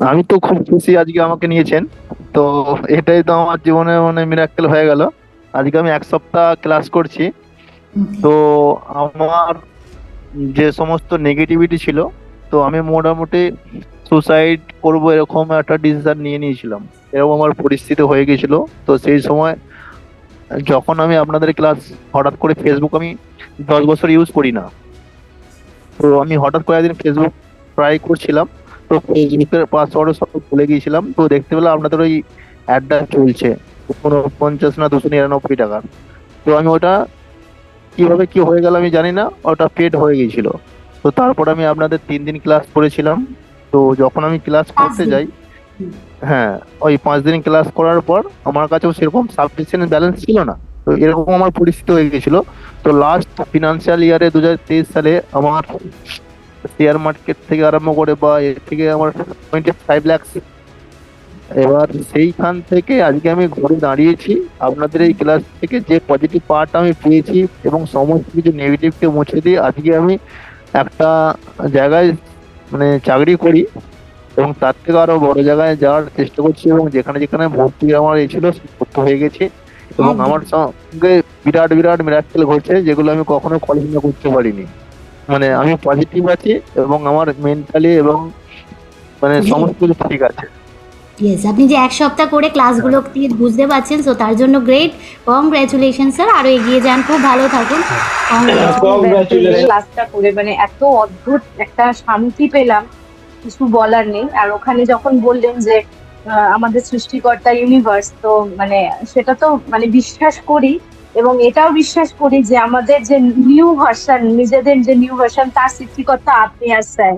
আমি তো খুব খুশি আজকে আমাকে নিয়েছেন। তো এটাই তো আমার জীবনে মানে মিরাক্কেল হয়ে গেল। আজকে আমি এক সপ্তাহ ক্লাস করছি। তো আমার যে সমস্ত নেগেটিভিটি ছিল, তো আমি মোটামুটি সুসাইড করব এরকম একটা ডিসিশন নিয়ে নিয়েছিলাম। এরকম আমার পরিস্থিতি হয়ে গেছিল। তো সেই সময় যখন আমি আপনাদের ক্লাস হঠাৎ করে ফেসবুক আমি দশ বছর ইউজ করি না। তো আমি হঠাৎ করে একদিন ফেসবুক ট্রাই করছিলাম। তো ফেসবুকের পাসওয়ার্ড সব ভুলে গিয়েছিলাম। তো দেখতে পেলাম আপনাদের ওই অ্যাডটা চলছে। পঞ্চাশ না দুশো নিরানব্বই টাকার তো আমি ওটা কীভাবে কি হয়ে গেল আমি জানি না। ওটা পেড হয়ে গিয়েছিল। তো তারপর আমি আপনাদের তিন দিন ক্লাস করেছিলাম। তো যখন আমি ক্লাস করতে যাই হ্যাঁ ওই পাঁচ দিন ক্লাস করার পর আমার কাছেও সেরকম সাবস্ক্রিপশন ব্যালেন্স ছিল না। তো এরকম আমার পরিস্থিতি হয়ে গেছিল তো লাস্ট ফিনান্সিয়াল ইয়ারে দু হাজার তেইশ সালে আমার শেয়ার মার্কেট থেকে আরম্ভ করে বা এর থেকে আমার টোয়েন্টি ফাইভ ল্যাক্স এবার সেইখান থেকে আজকে আমি ঘুরে দাঁড়িয়েছি। আপনাদের এই ক্লাস থেকে যে পজিটিভ পার্ট আমি পেয়েছি এবং সমস্ত কিছু নেগেটিভকে মুছে দিয়ে আজকে আমি একটা জায়গায় মানে চাকরি করি এবং তার থেকে আরও বড় জায়গায় যাওয়ার চেষ্টা করছি এবং যেখানে যেখানে ভর্তি আমার এই ছিল ভর্তি হয়ে গেছে এবং আমার সঙ্গে বিরাট বিরাট মিরাক্কেল ঘটছে যেগুলো আমি কখনো কল্পনা করতে পারিনি। মানে আমি পজিটিভ আছি এবং আমার মেন্টালি এবং মানে সমস্ত কিছু ঠিক আছে। ইয়েস আপনি যে এক সপ্তাহ করে ক্লাসগুলো দিয়ে বুঝতে পারছেন সো তার জন্য গ্রেট কংগ্রেচুলেশন স্যার আরও এগিয়ে যান খুব ভালো থাকুন. ক্লাসটা করে মানে এত অদ্ভুত একটা শান্তি পেলাম কিছু বলার নেই। আর ওখানে যখন বললেন যে আমাদের সৃষ্টিকর্তা ইউনিভার্স তো মানে সেটা তো মানে বিশ্বাস করি এবং এটাও বিশ্বাস করি যে আমাদের যে নিউ ভার্সন নিজেদের যে নিউ ভার্সন তার সৃষ্টিকর্তা আপনি আর স্যার।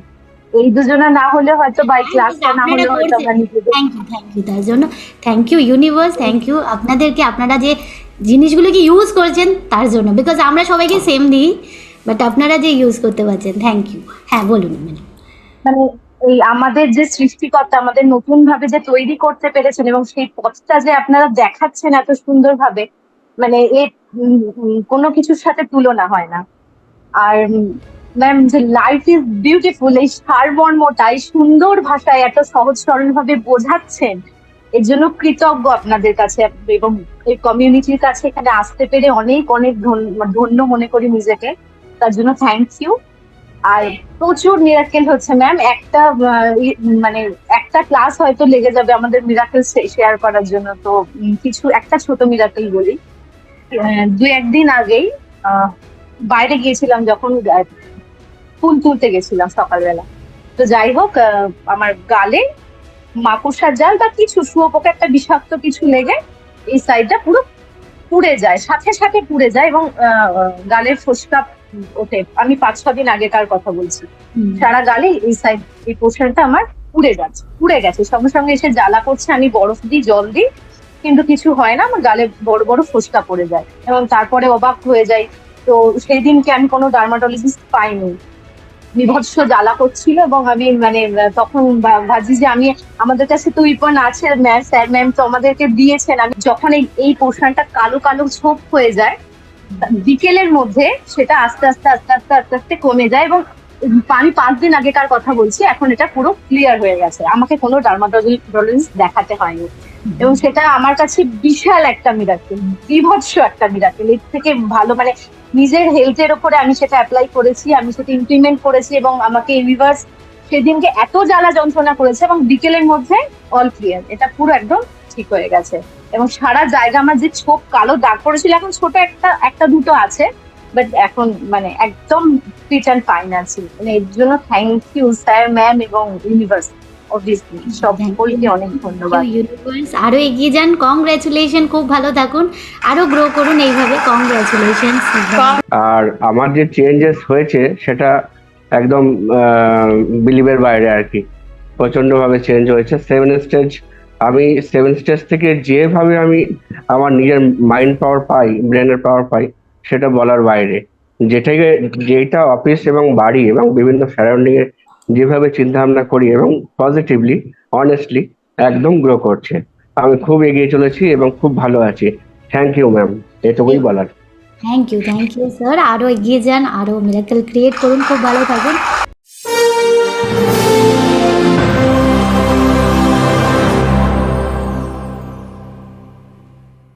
এই দুজনে না হলে হয়তো বাই ক্লাসটা না হলে হয়তো আমরা নিজেদের থ্যাংক ইউ থ্যাংক ইউ তার জন্য। Thank you universe thank you আপনাদেরকে আপনারা যে জিনিসগুলোকে ইউজ করছেন তার জন্য। বিকজ আমরা সবাইকে সেম দিই বাট আপনারা যে ইউজ করতে পারছেন থ্যাংক ইউ হ্যাঁ বলুন ম্যাডাম মানে এই আমাদের যে সৃষ্টিকর্তা আমাদের নতুন ভাবে যে তৈরি করতে পেরেছেন এবং সেই পথটা যে আপনারা দেখাচ্ছেন এত সুন্দর ভাবে মানে এ কোনো কিছুর সাথে তুলনা হয় না। আর ম্যাম যে লাইফ ইজ বিউটিফুল এই সারমর্মটা এই সুন্দর ভাষায় এত সহজ সরল ভাবে বোঝাচ্ছেন, এর জন্য কৃতজ্ঞ আপনাদের কাছে এবং এই কমিউনিটির কাছে এখানে আসতে পেরে অনেক অনেক ধন্য মনে করি নিজেকে। তার জন্য থ্যাংক ইউ আর প্রচুর মিরাকেল হচ্ছে ম্যাম একটা মানে একটা ক্লাস হয়তো লেগে যাবে আমাদের মিরাকেল শেয়ার করার জন্য, তো কিছু, একটা ছোট মিরাকেল বলি। দু একদিন আগেই বাইরে গিয়েছিলাম যখন ফুল তুলতে গেছিলাম সকালবেলা। তো যাই হোক আমার গালে মাকুসার জাল বা কিছু শুয়োপোকা একটা বিষাক্ত কিছু লেগে এই সাইডটা পুরো পুড়ে যায় সাথে সাথে পুড়ে যায় এবং গালের ফোসকা ওঠে। আমি পাঁচ ছ দিন আগেকার কথা বলছি। সারা গালে এই সাইড এই পোর্শনটা আমার পুড়ে যাচ্ছে পুড়ে গেছে। সঙ্গে সঙ্গে এসে জ্বালা করছে আমি বরফ দিই জল দিই। কিন্তু কিছু হয় না, আমার গালে বড় বড় ফোসকা পড়ে যায় এবং তারপরে অবাক হয়ে যাই। তো সেই দিনকে আমি কোনো ডার্মাটোলজিস্ট পাইনি। বিভৎস জ্বালা করছিল এবং আমি মানে তখন ভাবছি যে আমি, আমাদের কাছে তো উইপন আছে ম্যাম স্যার ম্যাম তো আমাদেরকে দিয়েছেন। আমি যখন এই এই পোর্শনটা কালো কালো ছোপ হয়ে যায়, বিকেলের মধ্যে সেটা আস্তে আস্তে আস্তে আস্তে আস্তে আস্তে কমে যায় এবং আমি পাঁচ দিন আগেকার কথা বলছি, এখন এটা পুরো ক্লিয়ার হয়ে গেছে। আমাকে কোনো ডার্মাটোলজিস্ট দেখাতে হয়নি। এবং সেটা আমার কাছে বিশাল একটা মিরাকেল বিভৎস একটা মিরাকেল এর থেকে ভালো মানে নিজের হেলথের ওপরে আমি সেটা অ্যাপ্লাই করেছি, আমি সেটা ইমপ্লিমেন্ট করেছি এবং আমাকে ইউনিভার্স সেদিনকে এত জ্বালা যন্ত্রণা করেছে এবং বিকেলের মধ্যে অল ক্লিয়ার এটা পুরো একদম ঠিক হয়ে গেছে। এবং সারা জায়গা আমার যে ছোপ কালো দাগ পড়েছিল, এখন ছোট একটা একটা দুটো আছে। বাট এখন মানে একদম ফিট অ্যান্ড ফাইন আছি মানে এর জন্য থ্যাংক ইউ স্যার ম্যাম এবং ইউনিভার্স অবভিয়াসলি সকলকে অনেক ধন্যবাদ। ইউনিভার্স আরও এগিয়ে যান। কংগ্রেচুলেশন খুব ভালো থাকুন। আরও গ্রো করুন এইভাবে। কংগ্রেচুলেশন আর আমার যে চেঞ্জেস হয়েছে সেটা একদম বিলিভের বাইরে আর কি। প্রচণ্ড ভাবে চেঞ্জ হয়েছে। সেভেন স্টেজ আমি সেভেন স্টেজ থেকে যেভাবে আমি আমার নিজের মাইন্ড পাওয়ার পাই ব্রেনের পাওয়ার পাই সেটা বলার বাইরে। যেটাকে, যেটা অফিস এবং বাড়ি এবং বিভিন্ন সারাউন্ডিং এ যেভাবে চিন্তা ভাবনা করি এবং পজিটিভলি অনেস্টলি একদম গ্রো করছে। আমি খুব এগিয়ে চলেছি এবং খুব ভালো আছি। থ্যাংক ইউ ম্যাম এটুকুই বলার। Thank you thank you sir আরও এগিয়ে যান আরও মিরাকেল ক্রিয়েট করুন, খুব ভালো থাকুন